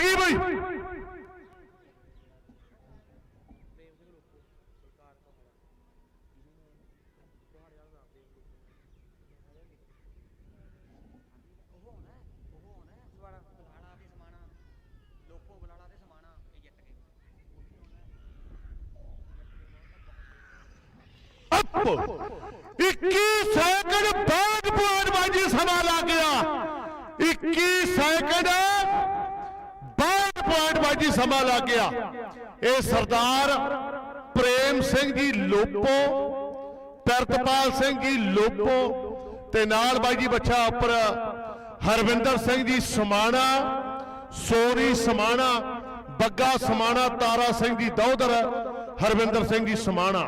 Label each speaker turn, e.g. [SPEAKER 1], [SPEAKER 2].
[SPEAKER 1] ਬਈ।
[SPEAKER 2] ਉਹ ਹੋਣਾ ਹੈ,
[SPEAKER 1] ਅਪ। 21 ਸੈਕਿੰਡ ਬਾਅਦ ਬਾਜੀ ਸਮਾਂ ਲੱਗ ਗਿਆ। 21 ਸੈਕਿੰਡ ਪੁਆਇੰਟ ਬਾਜੀ ਸਮਾਂ ਲੱਗ ਗਿਆ। ਇਹ ਸਰਦਾਰ ਪ੍ਰੇਮ ਸਿੰਘ ਜੀ ਲੋਪੋ, ਤਰਤਪਾਲ ਸਿੰਘ ਜੀ ਲੋਪੋ ਤੇ ਨਾਲ ਬਾਈ ਜੀ ਬੱਚਾ ਉੱਪਰ ਹਰਵਿੰਦਰ ਸਿੰਘ ਜੀ ਸਮਾਣਾ, ਸੋਰੀ ਸਮਾਣਾ, ਬੱਗਾ ਸਮਾਣਾ, ਤਾਰਾ ਸਿੰਘ ਜੀ ਦੌਦਰ ਹਰਵਿੰਦਰ ਸਿੰਘ ਜੀ ਸਮਾਣਾ।